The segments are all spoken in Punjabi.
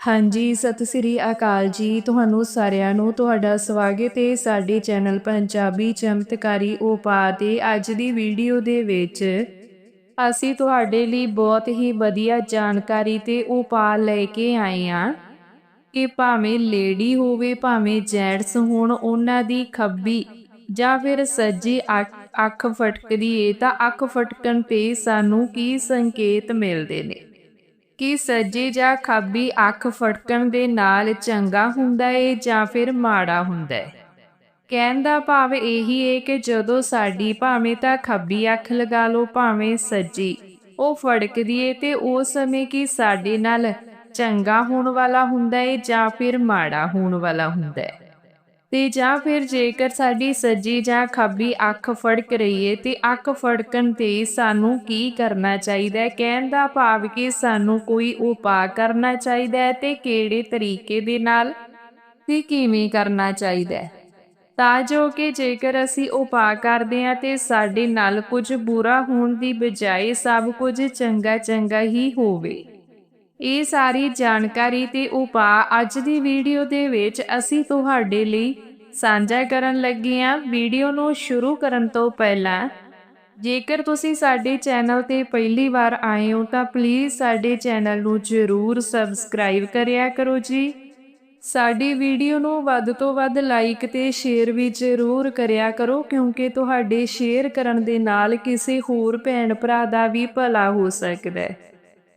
ਹਾਂਜੀ, ਸਤਿ ਸ੍ਰੀ ਅਕਾਲ ਜੀ। ਤੁਹਾਨੂੰ ਸਾਰਿਆਂ ਨੂੰ ਤੁਹਾਡਾ ਸਵਾਗਤ ਹੈ ਸਾਡੇ ਚੈਨਲ ਪੰਜਾਬੀ ਚਮਤਕਾਰੀ ਉਪਾਅ ਤੇ ਅੱਜ ਦੀ ਵੀਡੀਓ ਦੇ ਵਿੱਚ ਅਸੀਂ ਤੁਹਾਡੇ ਲਈ ਬਹੁਤ ਹੀ ਵਧੀਆ ਜਾਣਕਾਰੀ ਤੇ ਉਪਾਅ ਲੈ ਕੇ ਆਏ ਹਾਂ ਕਿ ਭਾਵੇਂ ਲੇਡੀ ਹੋਵੇ, ਭਾਵੇਂ ਜੈਂਟਸ ਹੋਣ, ਉਹਨਾਂ ਦੀ ਖੱਬੀ ਜਾਂ ਫਿਰ ਸੱਜੀ ਅੱਖ ਅੱਖ ਫਟਕਦੀ ਏ ਤਾਂ ਅੱਖ ਫਟਕਣ ਤੇ ਸਾਨੂੰ ਕੀ ਸੰਕੇਤ ਮਿਲਦੇ ਨੇ? ਕਿ ਸੱਜੇ ਜਾਂ ਖੱਬੀ ਅੱਖ ਫਟਕਣ ਦੇ ਨਾਲ ਚੰਗਾ ਹੁੰਦਾ ਏ ਜਾਂ ਫਿਰ ਮਾੜਾ ਹੁੰਦਾ ਏ? ਕਹਿਣ ਦਾ ਭਾਵ ਇਹੀ ਏ ਕਿ ਜਦੋਂ ਸਾਡੀ ਭਾਵੇਂ ਤਾਂ ਖੱਬੀ ਅੱਖ ਲਗਾ ਲਓ, ਭਾਵੇਂ ਸੱਜੀ, ਉਹ ਫੜਕਦੀ ਏ ਤੇ ਉਸ ਸਮੇਂ ਕੀ ਸਾਡੇ ਨਾਲ ਚੰਗਾ ਹੋਣ ਵਾਲਾ ਹੁੰਦਾ ਏ ਜਾਂ ਫਿਰ ਮਾੜਾ ਹੋਣ ਵਾਲਾ ਹੁੰਦਾ ਏ? ਤੇ ਜਾਂ ਫਿਰ ਜੇਕਰ ਸਾਡੀ ਸੱਜੀ ਜਾਂ ਖੱਬੀ ਅੱਖ ਫੜਕ ਰਹੀ ਏ ਤੇ ਅੱਖ ਫੜਕਣ ਤੇ ਸਾਨੂੰ ਕੀ ਕਰਨਾ ਚਾਹੀਦਾ ਹੈ ਕਹਿਣ ਦਾ ਭਾਵ ਕਿ ਸਾਨੂੰ ਕੋਈ ਉਪਾਅ ਕਰਨਾ ਚਾਹੀਦਾ ਹੈ ਤੇ ਕਿਹੜੇ ਤਰੀਕੇ ਦੇ ਨਾਲ ਤੇ ਕਿਵੇਂ ਕਰਨਾ ਚਾਹੀਦਾ ਹੈ ਤਾਂ ਜੋ ਕਿ ਜੇਕਰ ਅਸੀਂ ਉਪਾਅ ਕਰਦੇ ਹਾਂ ਤੇ ਸਾਡੇ ਨਾਲ ਕੁਝ ਬੁਰਾ ਹੋਣ ਦੀ ਬਜਾਏ ਸਭ ਕੁਝ ਚੰਗਾ ਚੰਗਾ ਹੀ ਹੋਵੇ। ਇਹ ਸਾਰੀ ਜਾਣਕਾਰੀ ਤੇ ਉਪਾਅ ਅੱਜ ਦੀ ਵੀਡੀਓ ਦੇ ਵਿੱਚ ਅਸੀਂ ਤੁਹਾਡੇ ਲਈ ਸਾਂਝਾ ਕਰਨ ਲੱਗੇ ਹਾਂ। ਵੀਡੀਓ ਨੂੰ ਸ਼ੁਰੂ ਕਰਨ ਤੋਂ ਪਹਿਲਾਂ ਜੇਕਰ ਤੁਸੀਂ ਸਾਡੇ ਚੈਨਲ ਤੇ ਪਹਿਲੀ ਵਾਰ ਆਏ ਹੋ ਤਾਂ ਪਲੀਜ਼ ਸਾਡੇ ਚੈਨਲ ਨੂੰ ਜ਼ਰੂਰ ਸਬਸਕ੍ਰਾਈਬ ਕਰਿਆ ਕਰੋ ਜੀ। ਸਾਡੀ ਵੀਡੀਓ ਨੂੰ ਵੱਧ ਤੋਂ ਵੱਧ ਲਾਈਕ ਤੇ ਸ਼ੇਅਰ ਵੀ ਜ਼ਰੂਰ ਕਰਿਆ ਕਰੋ ਕਿਉਂਕਿ ਤੁਹਾਡੇ ਸ਼ੇਅਰ ਕਰਨ ਦੇ ਨਾਲ ਕਿਸੇ ਹੋਰ ਭੈਣ ਭਰਾ ਦਾ ਵੀ ਭਲਾ ਹੋ ਸਕਦਾ ਹੈ।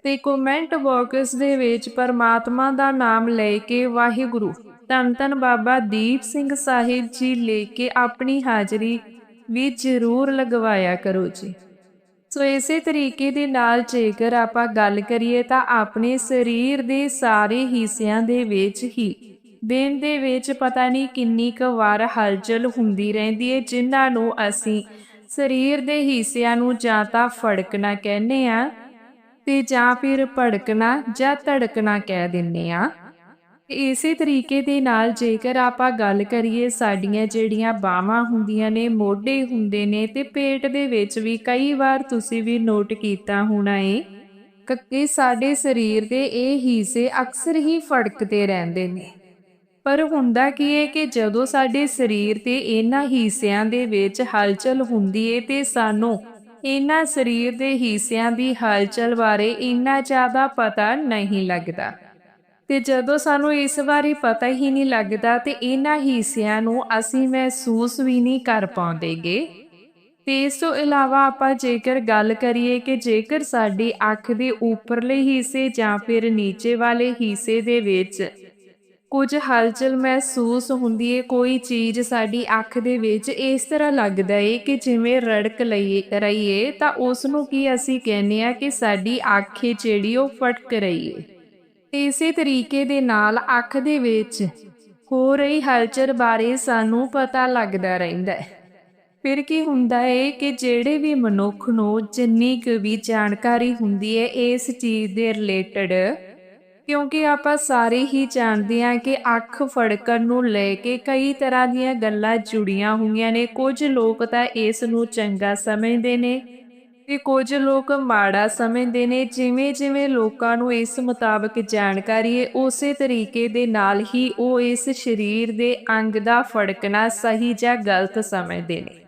ਤੇ ਕਮੈਂਟ ਬਾਕਸ ਦੇ ਵਿੱਚ ਪਰਮਾਤਮਾ ਦਾ ਨਾਮ ਲੈ ਕੇ ਵਾਹਿਗੁਰੂ, ਧੰਨ ਧੰਨ ਬਾਬਾ ਦੀਪ ਸਿੰਘ ਸਾਹਿਬ ਜੀ ਲੈ ਕੇ ਆਪਣੀ ਹਾਜ਼ਰੀ ਵੀ ਜ਼ਰੂਰ ਲਗਵਾਇਆ ਕਰੋ ਜੀ। ਸੋ ਇਸੇ ਤਰੀਕੇ ਦੇ ਨਾਲ ਜੇਕਰ ਆਪਾਂ ਗੱਲ ਕਰੀਏ ਤਾਂ ਆਪਣੇ ਸਰੀਰ ਦੇ ਸਾਰੇ ਹਿੱਸਿਆਂ ਦੇ ਵਿੱਚ ਹੀ ਦਿਨ ਦੇ ਵਿੱਚ ਪਤਾ ਨਹੀਂ ਕਿੰਨੀ ਕੁ ਵਾਰ ਹਲਚਲ ਹੁੰਦੀ ਰਹਿੰਦੀ ਹੈ ਜਿਨ੍ਹਾਂ ਨੂੰ ਅਸੀਂ ਸਰੀਰ ਦੇ ਹਿੱਸਿਆਂ ਨੂੰ ਜਾਂ ਤਾਂ ਫੜਕਣਾ ਕਹਿੰਦੇ ਆ ਤੇ ਜਾਂ ਫਿਰ ਭੜਕਣਾ ਜਾਂ ਧੜਕਣਾ ਕਹਿ ਦਿੰਨੇ ਆ। ਇਸੇ ਤਰੀਕੇ ਦੇ ਨਾਲ ਜੇਕਰ ਆਪਾਂ ਗੱਲ ਕਰੀਏ, ਸਾਡੀਆਂ ਜਿਹੜੀਆਂ ਬਾਹਾਂ ਹੁੰਦੀਆਂ ਨੇ, ਮੋਢੇ ਹੁੰਦੇ ਨੇ ਤੇ ਪੇਟ ਦੇ ਵਿੱਚ ਵੀ ਕਈ ਵਾਰ ਤੁਸੀਂ ਵੀ ਨੋਟ ਕੀਤਾ ਹੋਣਾ ਏ ਕਿ ਸਾਡੇ ਸਰੀਰ ਦੇ ਇਹ ਹਿੱਸੇ ਅਕਸਰ ਹੀ ਫੜਕਦੇ ਰਹਿੰਦੇ ਨੇ। ਪਰ ਹੁੰਦਾ ਕੀ ਹੈ ਕਿ ਜਦੋਂ ਸਾਡੇ ਸਰੀਰ ਤੇ ਇਹਨਾਂ ਹਿੱਸਿਆਂ ਦੇ ਵਿੱਚ ਹਲਚਲ ਹੁੰਦੀ ਏ ਤੇ ਸਾਨੂੰ ਇਹਨਾਂ ਸਰੀਰ ਦੇ ਹਿੱਸਿਆਂ ਦੀ ਹਲਚਲ ਬਾਰੇ ਇੰਨਾ ਜ਼ਿਆਦਾ ਪਤਾ ਨਹੀਂ ਲੱਗਦਾ। ਤੇ ਜਦੋਂ ਸਾਨੂੰ ਇਸ ਬਾਰੇ ਪਤਾ ਹੀ ਨਹੀਂ ਲੱਗਦਾ ਤੇ ਇਹਨਾਂ ਹਿੱਸਿਆਂ ਨੂੰ ਅਸੀਂ ਮਹਿਸੂਸ ਵੀ ਨਹੀਂ ਕਰ ਪਾਉਂਦੇਗੇ। ਤੇ ਇਸ ਤੋਂ ਇਲਾਵਾ ਆਪਾਂ ਜੇਕਰ ਗੱਲ ਕਰੀਏ ਕਿ ਜੇਕਰ ਸਾਡੀ ਅੱਖ ਦੇ ਉੱਪਰਲੇ ਹਿੱਸੇ ਜਾਂ ਫਿਰ ਨੀਚੇ ਵਾਲੇ ਹਿੱਸੇ ਦੇ ਵਿੱਚ ਕੁਝ ਹਲਚਲ ਮਹਿਸੂਸ ਹੁੰਦੀ ਏ, ਕੋਈ ਚੀਜ਼ ਸਾਡੀ ਅੱਖ ਦੇ ਵਿੱਚ ਇਸ ਤਰ੍ਹਾਂ ਲੱਗਦਾ ਏ ਕਿ ਜਿਵੇਂ ਰੜਕ ਲਈ ਰਹੀ ਏ ਤਾਂ ਉਸ ਨੂੰ ਕੀ ਅਸੀਂ ਕਹਿੰਦੇ ਆ ਕਿ ਸਾਡੀ ਅੱਖ ਜਿਹੜੀ ਉਹ ਫਟਕ ਰਹੀ ਏ। ਇਸੇ ਤਰੀਕੇ ਦੇ ਨਾਲ ਅੱਖ ਦੇ ਵਿੱਚ ਹੋ ਰਹੀ ਹਲਚਲ ਬਾਰੇ ਸਾਨੂੰ ਪਤਾ ਲੱਗਦਾ ਰਹਿੰਦਾ ਹੈ। ਫਿਰ ਕੀ ਹੁੰਦਾ ਹੈ ਕਿ ਜਿਹੜੇ ਵੀ ਮਨੁੱਖ ਨੂੰ ਜਿੰਨੀ ਕੁ ਵੀ ਜਾਣਕਾਰੀ ਹੁੰਦੀ ਹੈ ਇਸ ਚੀਜ਼ ਦੇ ਰਿਲੇਟਡ ਕਿਉਂਕਿ ਆਪਾਂ ਸਾਰੇ ਹੀ ਜਾਣਦੇ ਹਾਂ ਕਿ ਅੱਖ ਫੜਕਣ ਨੂੰ ਲੈ ਕੇ ਕਈ ਤਰ੍ਹਾਂ ਦੀਆਂ ਗੱਲਾਂ ਜੁੜੀਆਂ ਹੋਈਆਂ ਨੇ। ਕੁਝ ਲੋਕ ਤਾਂ ਇਸ ਨੂੰ ਚੰਗਾ ਸਮਝਦੇ ਨੇ ਤੇ ਕੁਝ ਲੋਕ ਮਾੜਾ ਸਮਝਦੇ ਨੇ। ਜਿਵੇਂ ਜਿਵੇਂ ਲੋਕਾਂ ਨੂੰ ਇਸ ਮੁਤਾਬਕ ਜਾਣਕਾਰੀ ਹੈ, ਉਸੇ ਤਰੀਕੇ ਦੇ ਨਾਲ ਹੀ ਉਹ ਇਸ ਸਰੀਰ ਦੇ ਅੰਗ ਦਾ ਫੜਕਣਾ ਸਹੀ ਜਾਂ ਗਲਤ ਸਮਝਦੇ ਨੇ।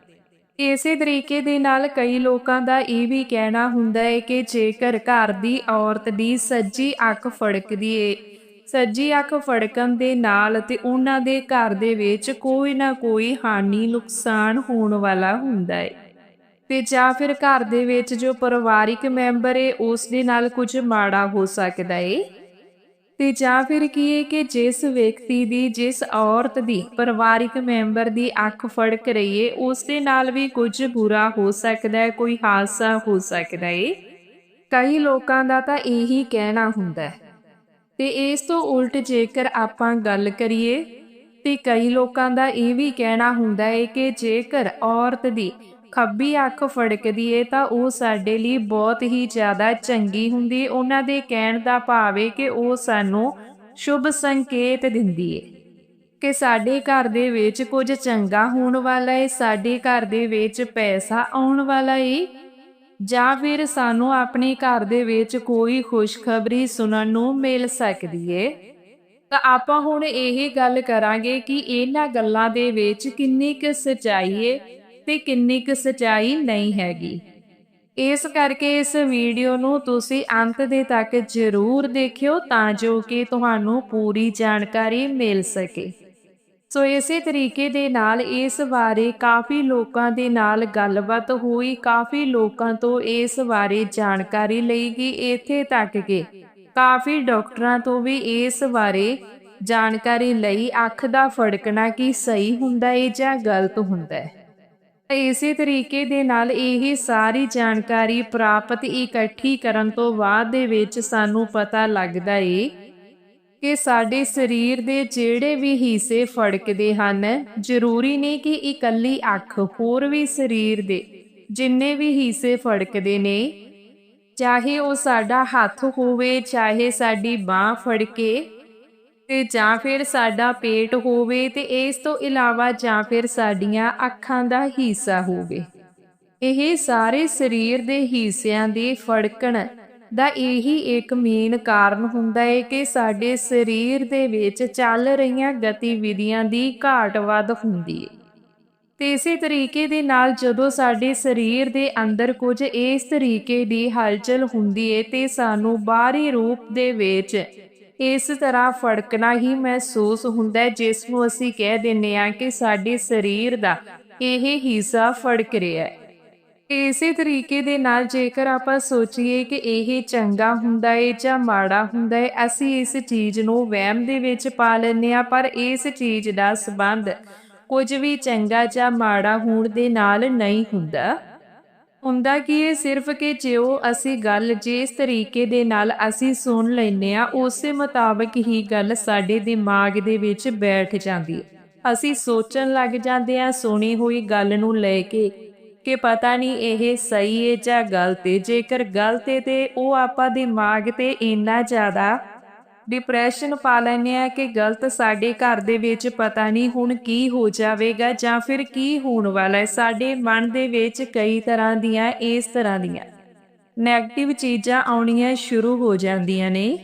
ਇਸੇ ਤਰੀਕੇ ਦੇ ਨਾਲ ਕਈ ਲੋਕਾਂ ਦਾ ਇਹ ਵੀ ਕਹਿਣਾ ਹੁੰਦਾ ਹੈ ਕਿ ਜੇਕਰ ਘਰ ਦੀ ਔਰਤ ਦੀ ਸੱਜੀ ਅੱਖ ਫੜਕਦੀ ਏ, ਸੱਜੀ ਅੱਖ ਫੜਕਣ ਦੇ ਨਾਲ ਤੇ ਉਹਨਾਂ ਦੇ ਘਰ ਦੇ ਵਿੱਚ ਕੋਈ ਨਾ ਕੋਈ ਹਾਨੀ ਨੁਕਸਾਨ ਹੋਣ ਵਾਲਾ ਹੁੰਦਾ ਹੈ ਤੇ ਜਾਂ ਫਿਰ ਘਰ ਦੇ ਵਿੱਚ ਜੋ ਪਰਿਵਾਰਿਕ ਮੈਂਬਰ ਏ, ਉਸ ਦੇ ਨਾਲ ਕੁਝ ਮਾੜਾ ਹੋ ਸਕਦਾ ਏ। ਤੇ ਜਾਂ ਫਿਰ ਕੀ ਹੈ ਕਿ ਜਿਸ ਵਿਅਕਤੀ ਦੀ, ਜਿਸ ਔਰਤ ਦੀ ਪਰਿਵਾਰਿਕ ਮੈਂਬਰ ਦੀ ਅੱਖ ਫੜਕ ਰਹੀ ਏ, ਉਸ ਦੇ ਨਾਲ ਵੀ ਕੁਝ ਬੁਰਾ ਹੋ ਸਕਦਾ ਹੈ ਕੋਈ ਹਾਦਸਾ ਹੋ ਸਕਦਾ ਏ। ਕਈ ਲੋਕਾਂ ਦਾ ਤਾਂ ਇਹੀ ਕਹਿਣਾ ਹੁੰਦਾ ਹੈ ਤੇ ਇਸ ਤੋਂ ਉਲਟ ਜੇਕਰ ਆਪਾਂ ਗੱਲ ਕਰੀਏ, ਤੇ ਕਈ ਲੋਕਾਂ ਦਾ ਇਹ ਵੀ ਕਹਿਣਾ ਹੁੰਦਾ ਹੈ ਕਿ ਜੇਕਰ ਔਰਤ ਦੀ ਖੱਬੀ ਅੱਖ ਫੜਕਦੀ ਏ ਤਾਂ ਉਹ ਸਾਡੇ ਲਈ ਬਹੁਤ ਹੀ ਜ਼ਿਆਦਾ ਚੰਗੀ ਹੁੰਦੀ ਉਹਨਾਂ ਦੇ ਕਹਿਣ ਦਾ ਭਾਵ ਏ ਕਿ ਉਹ ਸਾਨੂੰ ਸ਼ੁਭ ਸੰਕੇਤ ਦਿੰਦੀ ਏ ਕਿ ਸਾਡੇ ਘਰ ਦੇ ਵਿੱਚ ਕੁਝ ਚੰਗਾ ਹੋਣ ਵਾਲਾ ਏ, ਸਾਡੇ ਘਰ ਦੇ ਵਿੱਚ ਪੈਸਾ ਆਉਣ ਵਾਲਾ ਏ। ਜਾਂ ਫਿਰ ਸਾਨੂੰ ਆਪਣੇ ਘਰ ਦੇ ਵਿੱਚ ਕੋਈ ਖੁਸ਼ਖਬਰੀ ਸੁਣਨ ਨੂੰ ਮਿਲ ਸਕਦੀ ਏ। ਤਾਂ ਆਪਾਂ ਹੁਣ ਇਹ ਗੱਲ ਕਰਾਂਗੇ ਕਿ ਇਹਨਾਂ ਗੱਲਾਂ ਦੇ ਵਿੱਚ ਕਿੰਨੀ ਕੁ ਸਚਾਈ ਏ ਤੇ ਕਿੰਨੀ ਕੁ ਸਚਾਈ ਨਹੀਂ ਹੈਗੀ। ਇਸ ਕਰਕੇ ਇਸ ਵੀਡੀਓ ਨੂੰ ਤੁਸੀਂ ਅੰਤ ਦੇ ਤੱਕ ਜ਼ਰੂਰ ਦੇਖਿਓ ਤਾਂ ਜੋ ਕਿ ਤੁਹਾਨੂੰ ਪੂਰੀ ਜਾਣਕਾਰੀ ਮਿਲ ਸਕੇ। ਸੋ ਇਸੇ ਤਰੀਕੇ ਦੇ ਨਾਲ ਇਸ ਬਾਰੇ ਕਾਫੀ ਲੋਕਾਂ ਦੇ ਨਾਲ ਗੱਲਬਾਤ ਹੋਈ, ਕਾਫੀ ਲੋਕਾਂ ਤੋਂ ਇਸ ਬਾਰੇ ਜਾਣਕਾਰੀ ਲਈ ਗਈ ਇੱਥੇ ਤੱਕ ਕਿ ਕਾਫੀ ਡਾਕਟਰਾਂ ਤੋਂ ਵੀ ਇਸ ਬਾਰੇ ਜਾਣਕਾਰੀ ਲਈ ਅੱਖ ਦਾ ਫੜਕਣਾ ਕੀ ਸਹੀ ਹੁੰਦਾ ਹੈ ਜਾਂ ਗਲਤ ਹੁੰਦਾ ਹੈ ਇਸੇ ਤਰੀਕੇ ਦੇ ਨਾਲ ਇਹ ਸਾਰੀ ਜਾਣਕਾਰੀ ਪ੍ਰਾਪਤ ਇਕੱਠੀ ਕਰਨ ਤੋਂ ਬਾਅਦ ਦੇ ਵਿੱਚ ਸਾਨੂੰ ਪਤਾ ਲੱਗਦਾ ਏ ਕਿ ਸਾਡੇ ਸਰੀਰ ਦੇ ਜਿਹੜੇ ਵੀ ਹਿੱਸੇ ਫੜਕਦੇ ਹਨ, ਜ਼ਰੂਰੀ ਨਹੀਂ ਕਿ ਇਕੱਲੀ ਅੱਖ, ਹੋਰ ਵੀ ਸਰੀਰ ਦੇ ਜਿੰਨੇ ਵੀ ਹਿੱਸੇ ਫੜਕਦੇ ਨੇ, ਚਾਹੇ ਉਹ ਸਾਡਾ ਹੱਥ ਹੋਵੇ, ਚਾਹੇ ਸਾਡੀ ਬਾਹ ਫੜਕੇ ਤੇ ਜਾਂ ਫਿਰ ਸਾਡਾ ਪੇਟ ਹੋਵੇ ਤੇ ਇਸ ਤੋਂ ਇਲਾਵਾ ਜਾਂ ਫਿਰ ਸਾਡੀਆਂ ਅੱਖਾਂ ਦਾ ਹਿੱਸਾ ਹੋਵੇ। ਇਹ ਸਾਰੇ ਸਰੀਰ ਦੇ ਹਿੱਸਿਆਂ ਦੀ ਫੜਕਣ ਦਾ ਇਹੀ ਇੱਕ ਮੇਨ ਕਾਰਨ ਹੁੰਦਾ ਹੈ ਕਿ ਸਾਡੇ ਸਰੀਰ ਦੇ ਵਿੱਚ ਚੱਲ ਰਹੀਆਂ ਗਤੀਵਿਧੀਆਂ ਦੀ ਘਾਟ ਵੱਧ ਹੁੰਦੀ ਹੈ ਤੇ ਇਸੇ ਤਰੀਕੇ ਦੇ ਨਾਲ ਜਦੋਂ ਸਾਡੇ ਸਰੀਰ ਦੇ ਅੰਦਰ ਕੁਝ ਇਸ ਤਰੀਕੇ ਦੀ ਹਲਚਲ ਹੁੰਦੀ ਹੈ ਤੇ ਸਾਨੂੰ ਬਾਹਰੀ ਰੂਪ ਦੇ ਵਿੱਚ ਇਸ ਤਰ੍ਹਾਂ ਫੜਕਣਾ ਹੀ ਮਹਿਸੂਸ ਹੁੰਦਾ ਜਿਸ ਨੂੰ ਅਸੀਂ ਕਹਿ ਦਿੰਨੇ ਆ ਕਿ ਸਾਡੇ ਸਰੀਰ ਦਾ ਇਹ ਹਿੱਸਾ ਫੜਕ ਰਿਹਾ ਹੈ। ਇਸੇ ਤਰੀਕੇ ਦੇ ਨਾਲ ਜੇਕਰ ਆਪਾਂ ਸੋਚੀਏ ਕਿ ਇਹ ਚੰਗਾ ਹੁੰਦਾ ਹੈ ਜਾਂ ਮਾੜਾ ਹੁੰਦਾ ਹੈ, ਅਸੀਂ ਇਸ ਚੀਜ਼ ਨੂੰ ਵਹਿਮ ਦੇ ਵਿੱਚ ਪਾ ਲੈਂਦੇ ਆ ਪਰ ਇਸ ਚੀਜ਼ ਦਾ ਸਬੰਧ ਕੁਝ ਵੀ ਚੰਗਾ ਜਾਂ ਮਾੜਾ ਹੋਣ ਦੇ ਨਾਲ ਨਹੀਂ ਹੁੰਦਾ। ਹੁੰਦਾ ਕੀ ਇਹ ਸਿਰਫ ਕਿ ਜਿਉ ਅਸੀਂ ਗੱਲ ਜਿਸ ਤਰੀਕੇ ਦੇ ਨਾਲ ਅਸੀਂ ਸੁਣ ਲੈਨੇ ਆ ਉਸੇ ਮੁਤਾਬਕ ਹੀ ਗੱਲ ਸਾਡੇ ਦਿਮਾਗ ਦੇ ਵਿੱਚ ਬੈਠ ਜਾਂਦੀ ਹੈ। ਅਸੀਂ ਸੋਚਣ ਲੱਗ ਜਾਂਦੇ ਆ ਸੁਣੀ ਹੋਈ ਗੱਲ ਨੂੰ ਲੈ ਕੇ ਕਿ ਪਤਾ ਨਹੀਂ ਇਹ ਸਹੀ ਹੈ ਜਾਂ ਗਲਤ ਹੈ। ਜੇਕਰ ਗਲਤ ਹੈ ਤੇ ਉਹ ਆਪਾਂ ਦਿਮਾਗ ਤੇ ਇੰਨਾ ਜ਼ਿਆਦਾ ਡਿਪਰੈਸ਼ਨ ਪਾ ਲੈਨੇ ਆ ਕਿ ਗਲਤ ਸਾਡੇ ਘਰ ਦੇ ਵਿੱਚ ਪਤਾ ਨਹੀਂ ਹੁਣ ਕੀ ਹੋ ਜਾਵੇਗਾ ਜਾਂ ਫਿਰ ਕੀ ਹੋਣ ਵਾਲਾ ਹੈ। ਸਾਡੇ ਮਨ ਦੇ ਵਿੱਚ ਕਈ ਤਰ੍ਹਾਂ ਦੀਆਂ, ਇਸ ਤਰ੍ਹਾਂ ਦੀਆਂ 네ਗੇਟਿਵ ਚੀਜ਼ਾਂ ਆਉਣੀਆਂ ਸ਼ੁਰੂ ਹੋ ਜਾਂਦੀਆਂ ਨੇ।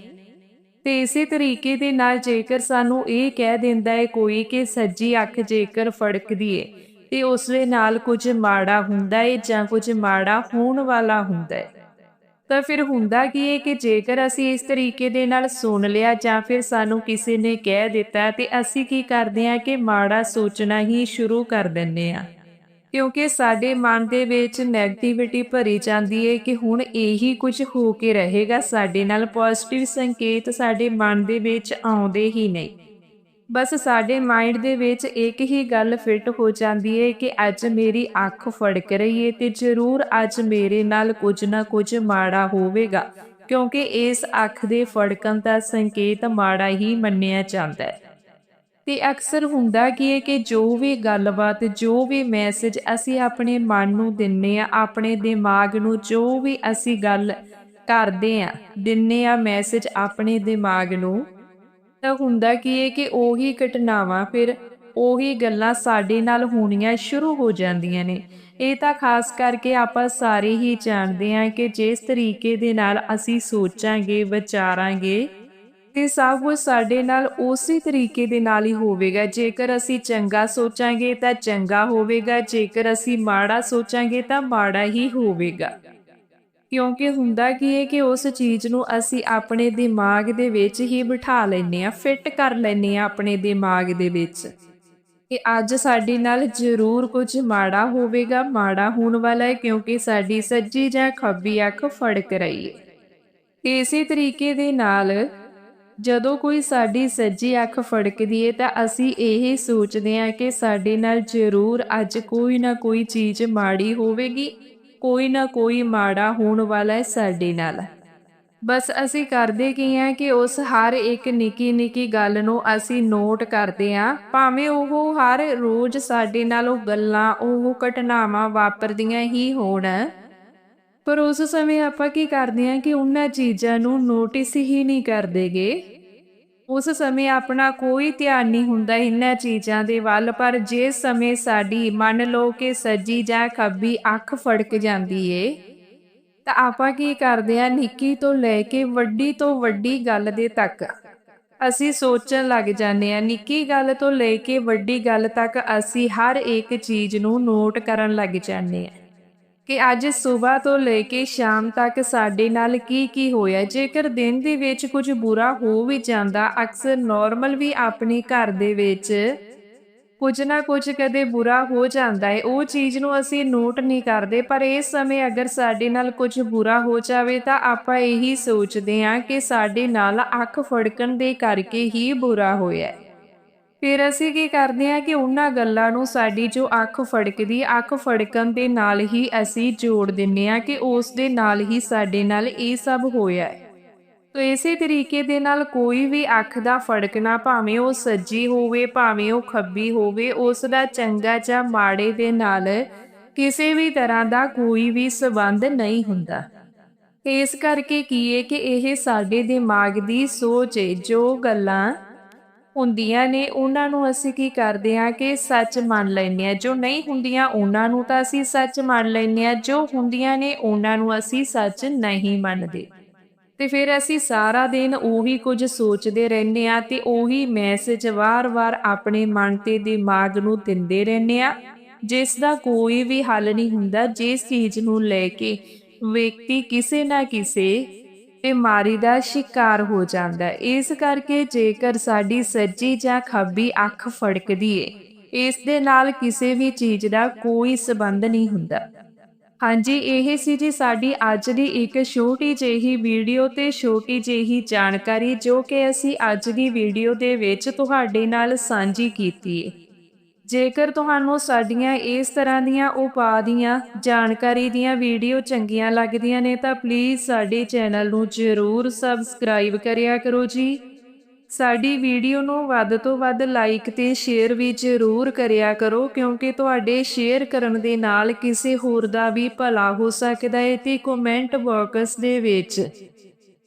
ਤੇ ਇਸੇ ਤਰੀਕੇ ਦੇ ਨਾਲ ਜੇਕਰ ਸਾਨੂੰ ਇਹ ਕਹਿ ਦਿੰਦਾ ਹੈ ਕੋਈ ਕਿ ਸੱਜੀ ਅੱਖ ਜੇਕਰ ਫੜਕਦੀ ਏ ਤੇ ਉਸ ਦੇ ਨਾਲ ਕੁਝ ਮਾੜਾ ਹੁੰਦਾ ਹੈ ਜਾਂ ਕੁਝ ਮਾੜਾ ਹੋਣ ਵਾਲਾ ਹੁੰਦਾ ਹੈ। ਤਾਂ ਫਿਰ ਹੁੰਦਾ ਕੀ ਹੈ ਕਿ ਜੇਕਰ ਅਸੀਂ ਇਸ ਤਰੀਕੇ ਦੇ ਨਾਲ ਸੁਣ ਲਿਆ ਜਾਂ ਫਿਰ ਸਾਨੂੰ ਕਿਸੇ ਨੇ ਕਹਿ ਦਿੱਤਾ ਤੇ ਅਸੀਂ ਕੀ ਕਰਦੇ ਹਾਂ ਕਿ ਮਾੜਾ ਸੋਚਣਾ ਹੀ ਸ਼ੁਰੂ ਕਰ ਦਿੰਨੇ ਆ ਕਿਉਂਕਿ ਸਾਡੇ ਮਨ ਦੇ ਵਿੱਚ 네ਗੇਟਿਵਿਟੀ ਭਰੀ ਜਾਂਦੀ ਹੈ ਕਿ ਹੁਣ ਇਹੀ ਕੁਝ ਹੋ ਕੇ ਰਹੇਗਾ, ਸਾਡੇ ਨਾਲ ਪੋਜ਼ਿਟਿਵ ਸੰਕੇਤ ਸਾਡੇ ਮਨ ਦੇ ਵਿੱਚ ਆਉਂਦੇ ਹੀ ਨਹੀਂ। ਬਸ ਸਾਡੇ ਮਾਈਂਡ ਦੇ ਵਿੱਚ ਇੱਕ ਹੀ ਗੱਲ ਫਿੱਟ ਹੋ ਜਾਂਦੀ ਹੈ ਕਿ ਅੱਜ ਮੇਰੀ ਅੱਖ ਫੜਕ ਰਹੀ ਹੈ ਤੇ ਜ਼ਰੂਰ ਅੱਜ ਮੇਰੇ ਨਾਲ ਕੁਝ ਨਾ ਕੁਝ ਮਾੜਾ ਹੋਵੇਗਾ, ਕਿਉਂਕਿ ਇਸ ਅੱਖ ਦੇ ਫੜਕਣ ਦਾ ਸੰਕੇਤ ਮਾੜਾ ਹੀ ਮੰਨਿਆ ਜਾਂਦਾ ਹੈ ਤੇ ਅਕਸਰ ਹੁੰਦਾ ਕੀ ਹੈ ਕਿ ਜੋ ਵੀ ਗੱਲਬਾਤ, ਜੋ ਵੀ ਮੈਸੇਜ ਅਸੀਂ ਆਪਣੇ ਮਨ ਨੂੰ ਦਿੰਨੇ ਆ, ਆਪਣੇ ਦਿਮਾਗ ਨੂੰ ਜੋ ਵੀ ਅਸੀਂ ਗੱਲ ਕਰਦੇ ਆ, ਦਿੰਨੇ ਆ ਮੈਸੇਜ ਆਪਣੇ ਦਿਮਾਗ ਨੂੰ ਤਾਂ ਹੁੰਦਾ ਕੀ ਹੈ ਕਿ ਉਹੀ ਘਟਨਾਵਾਂ ਫਿਰ ਉਹੀ ਗੱਲਾਂ ਸਾਡੇ ਨਾਲ ਹੋਣੀਆਂ ਸ਼ੁਰੂ ਹੋ ਜਾਂਦੀਆਂ ਨੇ। ਇਹ ਤਾਂ ਖਾਸ ਕਰਕੇ ਆਪਾਂ ਸਾਰੇ ਹੀ ਜਾਣਦੇ ਹਾਂ ਕਿ ਜਿਸ ਤਰੀਕੇ ਦੇ ਨਾਲ ਅਸੀਂ ਸੋਚਾਂਗੇ, ਵਿਚਾਰਾਂਗੇ, ਤੇ ਸਭ ਕੁਝ ਸਾਡੇ ਨਾਲ ਉਸੇ ਤਰੀਕੇ ਦੇ ਨਾਲ ਹੀ ਹੋਵੇਗਾ। ਜੇਕਰ ਅਸੀਂ ਚੰਗਾ ਸੋਚਾਂਗੇ ਤਾਂ ਚੰਗਾ ਹੋਵੇਗਾ, ਜੇਕਰ ਅਸੀਂ ਮਾੜਾ ਸੋਚਾਂਗੇ ਤਾਂ ਮਾੜਾ ਹੀ ਹੋਵੇਗਾ। ਕਿਉਂਕਿ ਹੁੰਦਾ ਕੀ ਹੈ ਕਿ ਉਸ ਚੀਜ਼ ਨੂੰ ਅਸੀਂ ਆਪਣੇ ਦਿਮਾਗ ਦੇ ਵਿੱਚ ਹੀ ਬਿਠਾ ਲੈਨੇ ਆ ਫਿੱਟ ਕਰ ਲੈਨੇ ਆ ਆਪਣੇ ਦਿਮਾਗ ਦੇ ਵਿੱਚ। ਕਿ ਅੱਜ ਸਾਡੇ ਨਾਲ ਜ਼ਰੂਰ ਕੁਝ ਮਾੜਾ ਹੋਵੇਗਾ, ਮਾੜਾ ਹੋਣ ਵਾਲਾ ਹੈ ਕਿਉਂਕਿ ਸਾਡੀ ਸੱਜੀ ਜਾਂ ਖੱਬੀ ਅੱਖ ਫੜਕ ਰਹੀ ਹੈ ਇਸੇ ਤਰੀਕੇ ਦੇ ਨਾਲ ਜਦੋਂ ਕੋਈ ਸਾਡੀ ਸੱਜੀ ਅੱਖ ਫੜਕਦੀ ਹੈ ਤਾਂ ਅਸੀਂ ਇਹ ਸੋਚਦੇ ਹਾਂ ਕਿ ਸਾਡੇ ਨਾਲ ਜ਼ਰੂਰ ਅੱਜ ਕੋਈ ਨਾ ਕੋਈ ਚੀਜ਼ ਮਾੜੀ ਹੋਵੇਗੀ। ਕੋਈ ਨਾ ਕੋਈ ਮਾੜਾ ਹੋਣ ਵਾਲਾ ਹੈ ਸਾਡੇ ਨਾਲ। ਬਸ ਅਸੀਂ ਕਰਦੇ ਕੀ ਆ ਕਿ ਉਸ ਹਰ ਇੱਕ ਨਿੱਕੀ ਨਿੱਕੀ ਗੱਲ ਨੂੰ ਅਸੀਂ ਨੋਟ ਕਰਦੇ ਆ। ਭਾਵੇਂ ਉਹ ਹਰ ਰੋਜ਼ ਸਾਡੇ ਨਾਲ ਉਹ ਗੱਲਾਂ, ਉਹ ਘਟਨਾਵਾਂ ਵਾਪਰਦੀਆਂ ਹੀ ਹੋਣ। ਪਰ ਉਸ ਸਮੇਂ ਆਪਾਂ ਕੀ ਕਰਦੇ ਆ ਕਿ ਉਹਨਾਂ ਚੀਜ਼ਾਂ ਨੂੰ ਨੋਟਿਸ ਹੀ ਨਹੀਂ ਕਰਦੇਗੇ। ਉਸ ਸਮੇਂ ਆਪਣਾ ਕੋਈ ਧਿਆਨ ਨਹੀਂ ਹੁੰਦਾ ਇਹਨਾਂ ਚੀਜ਼ਾਂ ਦੇ ਵੱਲ, ਪਰ ਜਿਸ ਸਮੇਂ ਸਾਡੀ ਮੰਨ ਲਓ ਕਿ ਸੱਜੀ ਜਾਂ ਖੱਬੀ ਅੱਖ ਫੜਕ ਜਾਂਦੀ ਏ, ਤਾਂ ਆਪਾਂ ਕੀ ਕਰਦੇ ਆ, ਨਿੱਕੀ ਤੋਂ ਲੈ ਕੇ ਵੱਡੀ ਤੋਂ ਵੱਡੀ ਗੱਲ ਦੇ ਤੱਕ। ਅਸੀਂ ਸੋਚਣ ਲੱਗ ਜਾਂਦੇ ਆ, ਨਿੱਕੀ ਗੱਲ ਤੋਂ ਲੈ ਕੇ ਵੱਡੀ ਗੱਲ ਤੱਕ ਅਸੀਂ ਹਰ ਇੱਕ ਚੀਜ਼ ਨੂੰ ਨੋਟ ਕਰਨ ਲੱਗ ਜਾਂਦੇ ਆ। ਕਿ ਅੱਜ ਸਵੇਰ ਤੋਂ ਲੈ ਕੇ ਸ਼ਾਮ ਤੱਕ ਸਾਡੇ ਨਾਲ ਕੀ ਕੀ ਹੋਇਆ? ਜੇਕਰ ਦਿਨ ਦੇ ਵਿੱਚ ਕੁਝ ਬੁਰਾ ਹੋ ਵੀ ਜਾਂਦਾ, ਅਕਸਰ ਨਾਰਮਲ ਵੀ ਆਪਣੇ ਘਰ ਦੇ ਵਿੱਚ ਕੁਝ ਨਾ ਕੁਝ ਕਦੇ ਬੁਰਾ ਹੋ ਜਾਂਦਾ ਹੈ। ਉਹ ਚੀਜ਼ ਨੂੰ ਅਸੀਂ ਨੋਟ ਨਹੀਂ ਕਰਦੇ, ਪਰ ਇਸ ਸਮੇਂ ਅਗਰ ਸਾਡੇ ਨਾਲ ਕੁਝ ਬੁਰਾ ਹੋ ਜਾਵੇ ਤਾਂ ਆਪਾਂ ਇਹੀ ਸੋਚਦੇ ਹਾਂ ਕਿ ਸਾਡੇ ਨਾਲ ਅੱਖ ਫੜਕਣ ਦੇ ਕਰਕੇ ਹੀ ਬੁਰਾ ਹੋਇਆ ਹੈ। ਫਿਰ ਅਸੀਂ ਕੀ ਕਰਦੇ ਹਾਂ ਕਿ ਉਹਨਾਂ ਗੱਲਾਂ ਨੂੰ ਸਾਡੀ ਜੋ ਅੱਖ ਫੜਕਦੀ, ਅੱਖ ਫੜਕਣ ਦੇ ਨਾਲ ਹੀ ਅਸੀਂ ਜੋੜ ਦਿੰਨੇ ਆ ਕਿ ਉਸ ਦੇ ਨਾਲ ਹੀ ਸਾਡੇ ਨਾਲ ਇਹ ਸਭ ਹੋਇਆ ਹੈ। ਤੋ ਇਸੇ ਤਰੀਕੇ ਦੇ ਨਾਲ ਕੋਈ ਵੀ ਅੱਖ ਦਾ ਫੜਕਣਾ ਭਾਵੇਂ ਉਹ ਸੱਜੀ ਹੋਵੇ, ਭਾਵੇਂ ਉਹ ਖੱਬੀ ਹੋਵੇ, ਉਸ ਦਾ ਚੰਗਾ ਜਾਂ ਮਾੜੇ ਦੇ ਨਾਲ ਕਿਸੇ ਵੀ ਤਰ੍ਹਾਂ ਦਾ ਕੋਈ ਵੀ ਸਬੰਧ ਨਹੀਂ ਹੁੰਦਾ। ਇਸ ਕਰਕੇ ਕੀ ਹੈ ਕਿ ਇਹ ਸਾਡੇ ਦਿਮਾਗ ਦੀ ਸੋਚ ਹੈ, ਜੋ ਗੱਲਾਂ ਹੁੰਦੀਆਂ ਨੇ, ਉਹਨਾਂ ਨੂੰ ਅਸੀਂ ਕੀ ਕਰਦੇ ਹਾਂ ਕਿ ਸੱਚ ਮੰਨ ਲੈਂਦੇ ਹਾਂ। ਜੋ ਨਹੀਂ ਹੁੰਦੀਆਂ, ਉਹਨਾਂ ਨੂੰ ਤਾਂ ਅਸੀਂ ਸੱਚ ਮੰਨ ਲੈਂਦੇ ਹਾਂ। ਜੋ ਹੁੰਦੀਆਂ ਨੇ, ਉਹਨਾਂ ਨੂੰ ਅਸੀਂ ਸੱਚ ਨਹੀਂ ਮੰਨਦੇ। ਤੇ ਫਿਰ ਅਸੀਂ ਸਾਰਾ ਦਿਨ ਉਹੀ ਕੁਝ ਸੋਚਦੇ ਰਹਿੰਦੇ ਆ ਤੇ ਉਹੀ ਮੈਸੇਜ ਵਾਰ-ਵਾਰ ਆਪਣੇ ਮਨ ਤੇ, ਦਿਮਾਗ ਨੂੰ ਦਿੰਦੇ ਰਹਿੰਦੇ ਆ ਜਿਸ ਦਾ ਕੋਈ ਵੀ ਹੱਲ ਨਹੀਂ ਹੁੰਦਾ, ਜਿਸ ਚੀਜ਼ ਨੂੰ ਲੈ ਕੇ ਵਿਅਕਤੀ ਕਿਸੇ ਨਾ ਕਿਸੇ ਬਿਮਾਰੀ ਦਾ ਸ਼ਿਕਾਰ ਹੋ ਜਾਂਦਾ ਹੈ। ਇਸ ਕਰਕੇ ਜੇਕਰ ਸਾਡੀ ਸੱਜੀ ਜਾਂ ਖੱਬੀ ਅੱਖ ਫੜਕਦੀ ਏ, ਇਸ ਦੇ ਨਾਲ ਕਿਸੇ ਵੀ ਚੀਜ਼ ਦਾ ਕੋਈ ਸਬੰਧ ਨਹੀਂ ਹੁੰਦਾ। ਹਾਂਜੀ, ਇਹ ਸੀ ਜੀ ਸਾਡੀ ਅੱਜ ਦੀ ਇੱਕ ਛੋਟੀ ਜਿਹੀ ਵੀਡੀਓ ਤੇ ਛੋਟੀ ਜਿਹੀ ਜਾਣਕਾਰੀ ਜੋ ਕਿ ਅਸੀਂ ਅੱਜ ਦੀ ਵੀਡੀਓ ਦੇ ਵਿੱਚ ਤੁਹਾਡੇ ਨਾਲ ਸਾਂਝੀ ਕੀਤੀ ਹੈ ਜੇਕਰ ਤੁਹਾਨੂੰ ਸਾਡੀਆਂ ਇਸ ਤਰ੍ਹਾਂ ਦੀਆਂ ਉਪਾਅ ਦੀਆਂ ਜਾਣਕਾਰੀ ਦੀਆਂ ਵੀਡੀਓ ਚੰਗੀਆਂ ਲੱਗਦੀਆਂ ਨੇ, ਤਾਂ ਪਲੀਜ਼ ਸਾਡੇ ਚੈਨਲ ਨੂੰ ਜ਼ਰੂਰ ਸਬਸਕ੍ਰਾਈਬ ਕਰਿਆ ਕਰੋ ਜੀ। ਸਾਡੀ ਵੀਡੀਓ ਨੂੰ ਵੱਧ ਤੋਂ ਵੱਧ ਲਾਈਕ ਤੇ ਸ਼ੇਅਰ ਵੀ ਜ਼ਰੂਰ ਕਰਿਆ ਕਰੋ, ਕਿਉਂਕਿ ਤੁਹਾਡੇ ਸ਼ੇਅਰ ਕਰਨ ਦੇ ਨਾਲ ਕਿਸੇ ਹੋਰ ਦਾ ਵੀ ਭਲਾ ਹੋ ਸਕਦਾ ਹੈ ਤੇ ਕਮੈਂਟ ਬਾਕਸ ਦੇ ਵਿੱਚ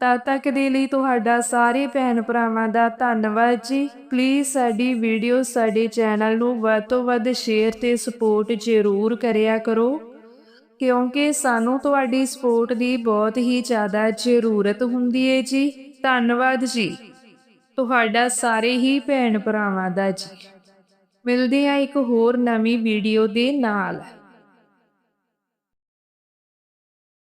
ਤਦ ਤੱਕ ਦੇ ਲਈ ਤੁਹਾਡਾ ਸਾਰੇ ਭੈਣ ਭਰਾਵਾਂ ਦਾ ਧੰਨਵਾਦ ਜੀ। ਪਲੀਜ਼ ਸਾਡੀ ਵੀਡੀਓ ਸਾਡੇ ਚੈਨਲ ਨੂੰ ਵੱਧ ਤੋਂ ਵੱਧ ਸ਼ੇਅਰ ਤੇ ਸਪੋਰਟ ਜ਼ਰੂਰ ਕਰਿਆ ਕਰੋ। ਕਿਉਂਕਿ ਸਾਨੂੰ ਤੁਹਾਡੀ ਸਪੋਰਟ ਦੀ ਬਹੁਤ ਹੀ ਜ਼ਿਆਦਾ ਜ਼ਰੂਰਤ ਹੁੰਦੀ ਹੈ ਜੀ। ਧੰਨਵਾਦ ਜੀ। ਤੁਹਾਡਾ ਸਾਰੇ ਹੀ ਭੈਣ ਭਰਾਵਾਂ ਦਾ ਜੀ। ਮਿਲਦੇ ਆ ਇੱਕ ਹੋਰ ਨਵੀਂ ਵੀਡੀਓ ਦੇ ਨਾਲ।